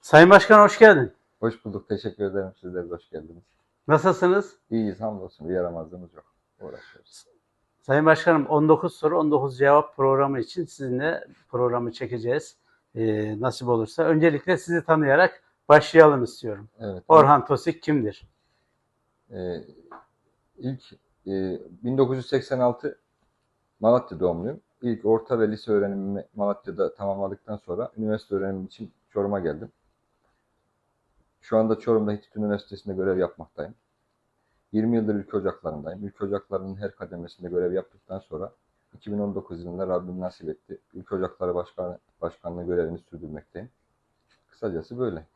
Sayın Başkan hoş geldin. Hoş bulduk. Teşekkür ederim. Sizler de hoş geldiniz. Nasılsınız? İyiyiz hamdolsun. Bir yaramazlığımız yok. Uğraşıyoruz. Sayın Başkanım 19 soru 19 cevap programı için sizinle programı çekeceğiz. Ee, nasip olursa. Öncelikle sizi tanıyarak başlayalım istiyorum. Evet. Orhan Tosik kimdir? Ee, ilk e, 1986 Malatya doğumluyum. İlk orta ve lise öğrenimimi Malatya'da tamamladıktan sonra üniversite öğrenimi için Çorum'a geldim. Şu anda Çorum'da Hitit Üniversitesi'nde görev yapmaktayım. 20 yıldır ülke ocaklarındayım. Ülke ocaklarının her kademesinde görev yaptıktan sonra 2019 yılında Rabbim nasip etti. Ülke Ocakları Başkanı, Başkanlığı görevini sürdürmekteyim. Kısacası böyle.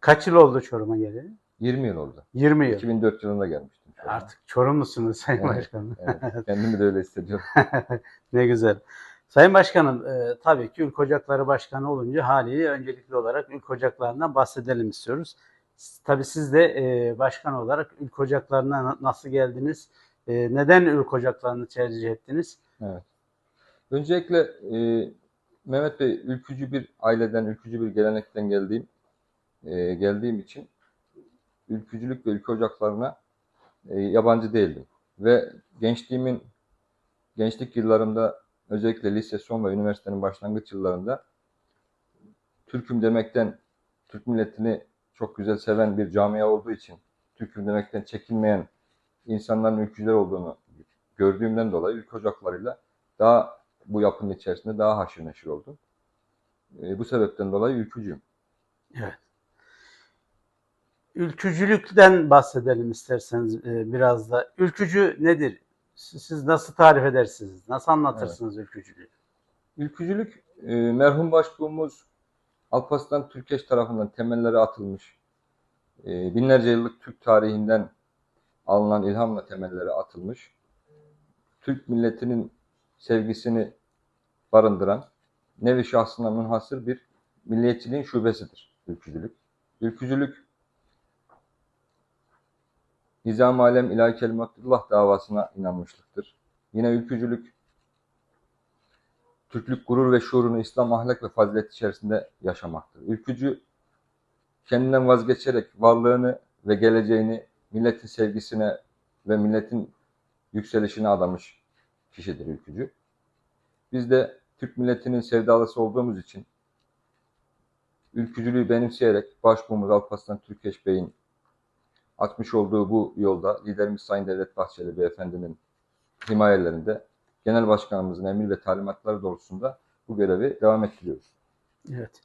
Kaç yıl oldu Çorum'a geleli? 20 yıl oldu. 20 yıl. 2004 yılında gelmiştim. Çorum'a. Artık Çorumlusunuz Sayın Evet, Başkanım. Evet, kendimi de öyle hissediyorum. ne güzel. Sayın Başkanım e, tabii ki Ülke Ocakları Başkanı olunca haliyle öncelikli olarak Ülke Ocakları'ndan bahsedelim istiyoruz. Tabii siz de e, başkan olarak Ülke Ocakları'na na- nasıl geldiniz? E, neden Ülke Ocakları'nı tercih ettiniz? Evet. Öncelikle e, Mehmet Bey ülkücü bir aileden, ülkücü bir gelenekten geldiğim e, geldiğim için ülkücülük ve ülke ocaklarına e, yabancı değildim. Ve gençliğimin gençlik yıllarımda özellikle lise son ve üniversitenin başlangıç yıllarında Türk'üm demekten Türk milletini çok güzel seven bir camia olduğu için Türk'üm demekten çekinmeyen insanların ülkücüler olduğunu gördüğümden dolayı ülke ocaklarıyla daha bu yapının içerisinde daha haşır neşir oldum. E, bu sebepten dolayı ülkücüyüm. Evet. Ülkücülükten bahsedelim isterseniz e, biraz da. Ülkücü nedir? Siz nasıl tarif edersiniz? Nasıl anlatırsınız ülkücülüğü? Ülkücülük e, merhum başbuğumuz Alparslan Türkeş tarafından temelleri atılmış. E, binlerce yıllık Türk tarihinden alınan ilhamla temelleri atılmış. Türk milletinin sevgisini barındıran nevi şahsına münhasır bir milliyetçiliğin şubesidir ülkücülük. Ülkücülük Nizam-ı Alem İlahi Kelimatullah davasına inanmışlıktır. Yine ülkücülük Türklük gurur ve şuurunu İslam ahlak ve fazilet içerisinde yaşamaktır. Ülkücü kendinden vazgeçerek varlığını ve geleceğini milletin sevgisine ve milletin yükselişine adamış kişidir ülkücü. Biz de Türk milletinin sevdalısı olduğumuz için ülkücülüğü benimseyerek başbuğumuz Alparslan Türkeş Bey'in atmış olduğu bu yolda liderimiz Sayın Devlet Bahçeli Beyefendinin himayelerinde Genel Başkanımızın emir ve talimatları doğrultusunda bu görevi devam ettiriyoruz. Evet.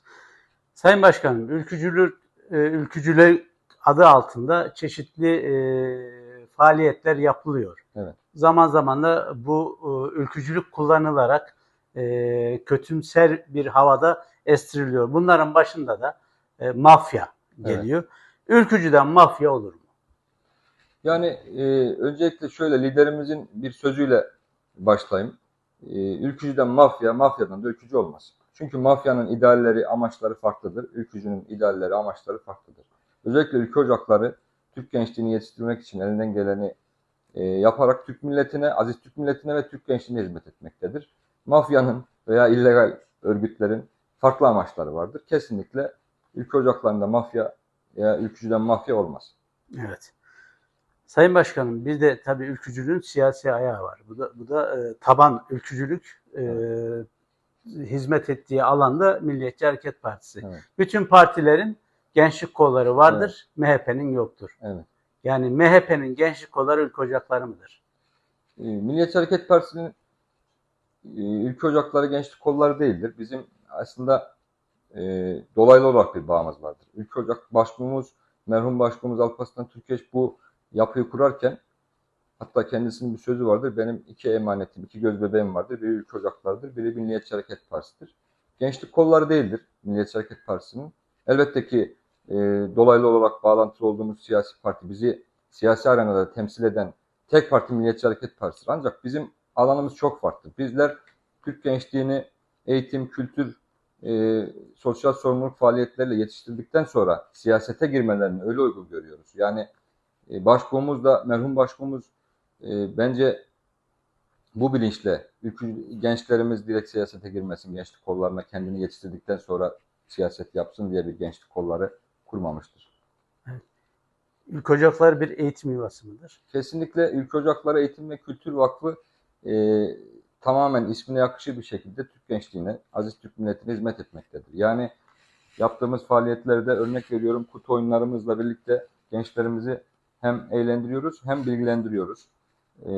Sayın Başkanım, ülkücülük, e, ülkücülük adı altında çeşitli e, faaliyetler yapılıyor. Evet. Zaman zaman da bu e, ülkücülük kullanılarak e, kötümser bir havada estiriliyor. Bunların başında da e, mafya geliyor. Ülkücüden mafya olur mu? Yani e, öncelikle şöyle liderimizin bir sözüyle başlayayım. E, ülkücüden mafya, mafyadan da ülkücü olmaz. Çünkü mafyanın idealleri, amaçları farklıdır. Ülkücünün idealleri, amaçları farklıdır. Özellikle ülke ocakları Türk gençliğini yetiştirmek için elinden geleni e, yaparak Türk milletine, aziz Türk milletine ve Türk gençliğine hizmet etmektedir. Mafyanın veya illegal örgütlerin farklı amaçları vardır. Kesinlikle ülke ocaklarında mafya veya ülkücüden mafya olmaz. Evet. Sayın Başkanım bir de tabii ülkücülüğün siyasi ayağı var. Bu da, bu da e, taban ülkücülük e, hizmet ettiği alanda Milliyetçi Hareket Partisi. Evet. Bütün partilerin gençlik kolları vardır, MHP'nin yoktur. Evet. Yani MHP'nin gençlik kolları ülke ocakları mıdır? E, Milliyetçi Hareket Partisi'nin e, ülke ocakları gençlik kolları değildir. Bizim aslında e, dolaylı olarak bir bağımız vardır. Ülke ocak başbuğumuz, merhum başbuğumuz Alparslan Türkeş bu yapıyı kurarken hatta kendisinin bir sözü vardır. Benim iki emanetim, iki göz bebeğim vardır. Biri ülke ocaklarıdır, biri Milliyetçi Hareket Partisi'dir. Gençlik kolları değildir Milliyetçi Hareket Partisi'nin. Elbette ki e, dolaylı olarak bağlantılı olduğumuz siyasi parti bizi siyasi arenada temsil eden tek parti Milliyetçi Hareket Partisi'dir. Ancak bizim alanımız çok farklı. Bizler Türk gençliğini eğitim, kültür, e, sosyal sorumluluk faaliyetleriyle yetiştirdikten sonra siyasete girmelerini öyle uygun görüyoruz. Yani e, başbuğumuz da merhum başbuğumuz e, bence bu bilinçle ülkü, gençlerimiz direkt siyasete girmesin, gençlik kollarına kendini yetiştirdikten sonra siyaset yapsın diye bir gençlik kolları kurmamıştır. İlk Ocaklar bir eğitim yuvası mıdır? Kesinlikle Ülke Ocakları Eğitim ve Kültür Vakfı e, tamamen ismine yakışır bir şekilde Türk gençliğine, aziz Türk milletine hizmet etmektedir. Yani yaptığımız faaliyetlerde örnek veriyorum kutu oyunlarımızla birlikte gençlerimizi hem eğlendiriyoruz hem bilgilendiriyoruz. E,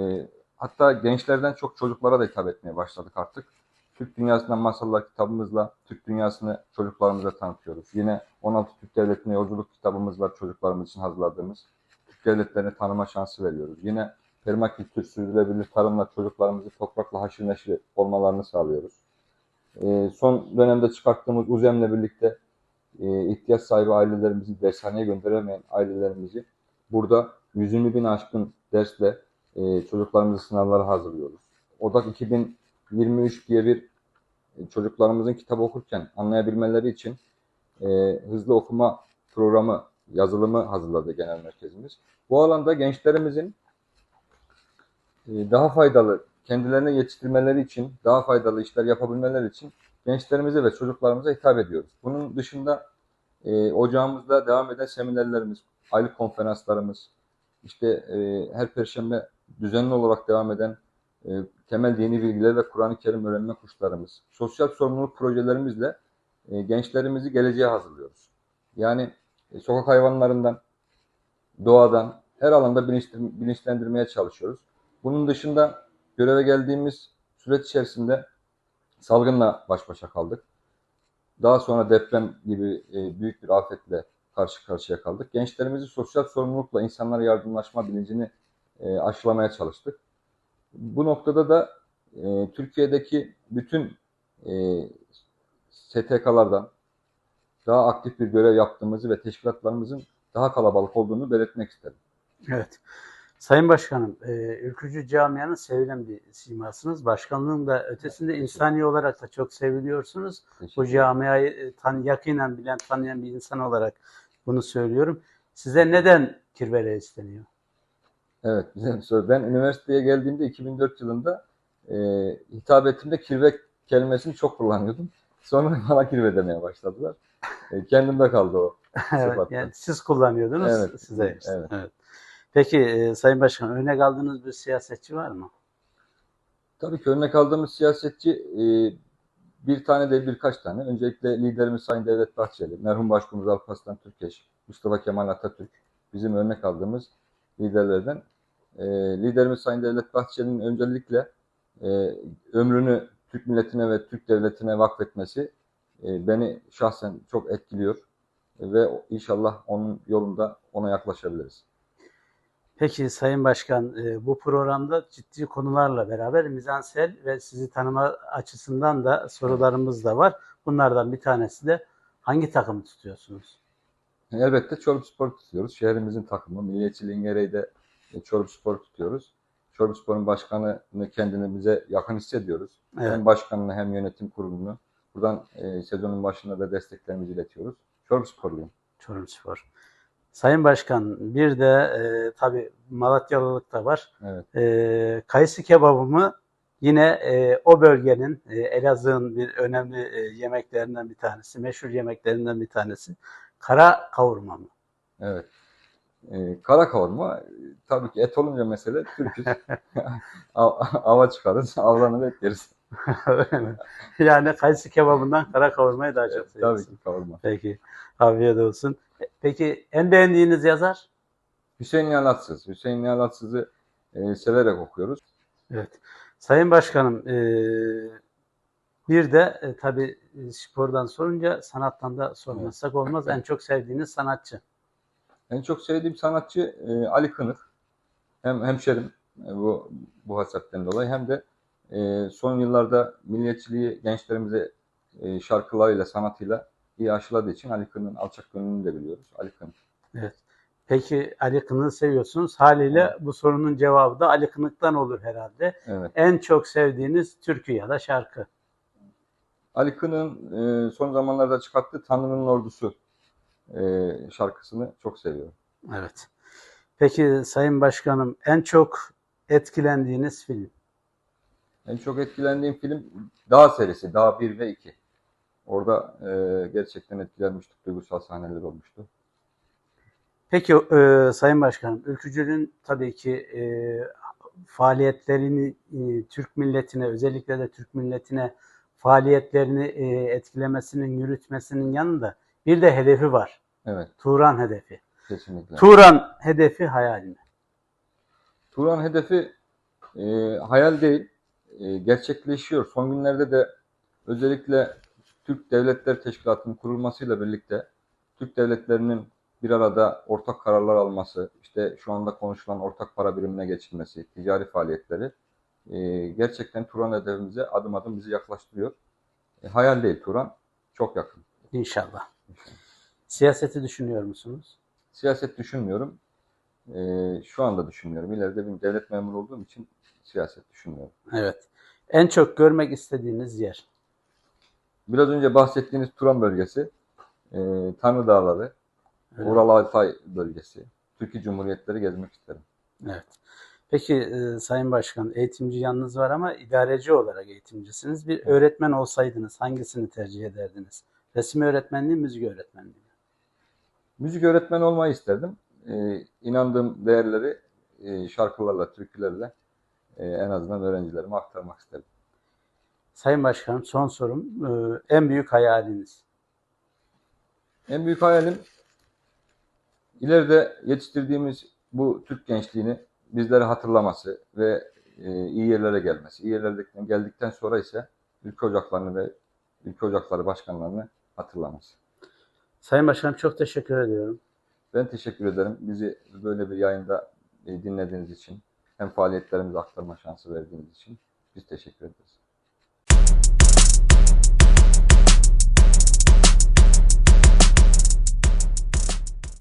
hatta gençlerden çok çocuklara da hitap etmeye başladık artık. Türk Dünyası'ndan masallar kitabımızla Türk Dünyası'nı çocuklarımıza tanıtıyoruz. Yine 16 Türk Devleti'ne yolculuk kitabımız var çocuklarımız için hazırladığımız. Türk devletlerini tanıma şansı veriyoruz. Yine permakültür, sürdürülebilir tarımla çocuklarımızı toprakla haşır neşir olmalarını sağlıyoruz. Ee, son dönemde çıkarttığımız UZEM'le birlikte e, ihtiyaç sahibi ailelerimizi dershaneye gönderemeyen ailelerimizi burada 120 bin aşkın dersle e, çocuklarımızı sınavlara hazırlıyoruz. Odak 2023 diye bir e, çocuklarımızın kitap okurken anlayabilmeleri için e, hızlı okuma programı, yazılımı hazırladı genel merkezimiz. Bu alanda gençlerimizin e, daha faydalı, kendilerine yetiştirmeleri için, daha faydalı işler yapabilmeleri için gençlerimize ve çocuklarımıza hitap ediyoruz. Bunun dışında e, ocağımızda devam eden seminerlerimiz, aylık konferanslarımız, işte e, her perşembe düzenli olarak devam eden e, temel dini bilgiler ve Kur'an-ı Kerim öğrenme kurslarımız, sosyal sorumluluk projelerimizle e, gençlerimizi geleceğe hazırlıyoruz. Yani e, sokak hayvanlarından, doğadan, her alanda bilinçlendirmeye çalışıyoruz. Bunun dışında göreve geldiğimiz süreç içerisinde salgınla baş başa kaldık. Daha sonra deprem gibi e, büyük bir afetle karşı karşıya kaldık. Gençlerimizi sosyal sorumlulukla insanlara yardımlaşma bilincini e, aşılamaya çalıştık. Bu noktada da e, Türkiye'deki bütün e, STK'lardan daha aktif bir görev yaptığımızı ve teşkilatlarımızın daha kalabalık olduğunu belirtmek isterim. Evet. Sayın Başkanım, e, Ülkücü Camia'nın sevilen bir simasınız. Başkanlığın da ötesinde insani olarak da çok seviliyorsunuz. Bu camiayı e, tan yakinen bilen, tanıyan bir insan olarak bunu söylüyorum. Size neden kirve isteniyor? Evet, güzel bir soru. Ben üniversiteye geldiğimde 2004 yılında e, hitabetimde kirve kelimesini çok kullanıyordum. Sonra bana kirve demeye başladılar. E, kendimde kaldı o. Evet, yani siz kullanıyordunuz, Evet, size. işte. evet. Evet. Peki e, Sayın Başkan, örnek aldığınız bir siyasetçi var mı? Tabii ki örnek aldığımız siyasetçi e, bir tane değil birkaç tane. Öncelikle liderimiz Sayın Devlet Bahçeli, merhum Başkanımız Alparslan Türkeş, Mustafa Kemal Atatürk bizim örnek aldığımız liderlerden. E, liderimiz Sayın Devlet Bahçeli'nin öncelikle e, ömrünü Türk milletine ve Türk devletine vakfetmesi e, beni şahsen çok etkiliyor. Ve inşallah onun yolunda ona yaklaşabiliriz. Peki Sayın Başkan, e, bu programda ciddi konularla beraber mizansel ve sizi tanıma açısından da sorularımız da var. Bunlardan bir tanesi de hangi takımı tutuyorsunuz? Elbette Çorum Spor tutuyoruz. Şehrimizin takımı. Milliyetçiliğin gereği de e, Çorum Spor tutuyoruz. Çorum Spor'un başkanını kendimize yakın hissediyoruz. Evet. Hem başkanını hem yönetim kurulunu. Buradan e, sezonun başında da desteklerimizi iletiyoruz. Çorum Sporluyum. Çorum Spor. Sayın Başkan, bir de e, tabii Malatyalılık da var. Evet. E, kayısı kebabımı yine e, o bölgenin, e, Elazığ'ın bir önemli e, yemeklerinden bir tanesi, meşhur yemeklerinden bir tanesi. Kara kavurma mı? Evet. E, kara kavurma e, tabii ki et olunca mesele Türk'üz. Av- Ava çıkarız, avlanı bekleriz. Öyle mi? yani kayısı kebabından kara kavurmayı daha çok Evet, tabii seviyorsun. ki kavurma. Peki, afiyet olsun. Peki en beğendiğiniz yazar? Hüseyin Yalatsız. Hüseyin Yalatsız'ı e, severek okuyoruz. Evet. Sayın Başkanım, e, bir de e, tabii e, spordan sorunca sanattan da sormazsak olmaz. En çok sevdiğiniz sanatçı. En çok sevdiğim sanatçı e, Ali Kınık. Hem hemşerim e, bu bu hasretten dolayı hem de e, son yıllarda milliyetçiliği gençlerimize e, şarkılarıyla, sanatıyla iyi aşıladığı için Ali Kınık'ın alçak gönlünü de biliyoruz. Ali Kınık. Evet. Peki Ali Kınık'ı seviyorsunuz. Haliyle bu sorunun cevabı da Ali Kınık'tan olur herhalde. Evet. En çok sevdiğiniz türkü ya da şarkı. Ali Kınık'ın e, son zamanlarda çıkarttığı Tanrı'nın Ordusu e, şarkısını çok seviyorum. Evet. Peki Sayın Başkanım en çok etkilendiğiniz film? En çok etkilendiğim film Dağ serisi, Dağ 1 ve 2. Orada e, gerçekten etkilenmiştik. Duygusal sahneler olmuştu. Peki e, Sayın Başkanım, ülkücülüğün tabii ki e, faaliyetlerini e, Türk milletine, özellikle de Türk milletine faaliyetlerini e, etkilemesinin, yürütmesinin yanında bir de hedefi var. Evet, Turan hedefi. kesinlikle. Turan hedefi hayalini. Turan hedefi e, hayal değil, e, gerçekleşiyor. Son günlerde de özellikle Türk Devletler Teşkilatı'nın kurulmasıyla birlikte Türk devletlerinin bir arada ortak kararlar alması, işte şu anda konuşulan ortak para birimine geçilmesi, ticari faaliyetleri e, gerçekten Turan hedefimize adım adım bizi yaklaştırıyor. E, hayal değil Turan, çok yakın. İnşallah. Siyaseti düşünüyor musunuz? Siyaset düşünmüyorum. E, şu anda düşünmüyorum. İleride bir devlet memuru olduğum için siyaset düşünmüyorum. Evet. En çok görmek istediğiniz yer. Biraz önce bahsettiğiniz Turan bölgesi, e, Tanrı Dağları, Öyle. Ural Altay bölgesi, Türkiye Cumhuriyetleri gezmek isterim. Evet. Peki e, Sayın Başkan, eğitimci yanınız var ama idareci olarak eğitimcisiniz. Bir öğretmen olsaydınız hangisini tercih ederdiniz? Resim öğretmenliği, müzik öğretmenliği. Müzik öğretmeni olmayı isterdim. E, inandığım değerleri e, şarkılarla, türkülerle en azından öğrencilerime aktarmak isterim. Sayın Başkanım son sorum. e, en büyük hayaliniz? En büyük hayalim ileride yetiştirdiğimiz bu Türk gençliğini bizlere hatırlaması ve e, iyi yerlere gelmesi. İyi yerlere geldikten sonra ise ülke ocaklarını ve ülke ocakları başkanlarını hatırlaması. Sayın Başkanım çok teşekkür ediyorum. Ben teşekkür ederim. Bizi böyle bir yayında e, dinlediğiniz için hem faaliyetlerimizi aktarma şansı verdiğiniz için biz teşekkür ederiz.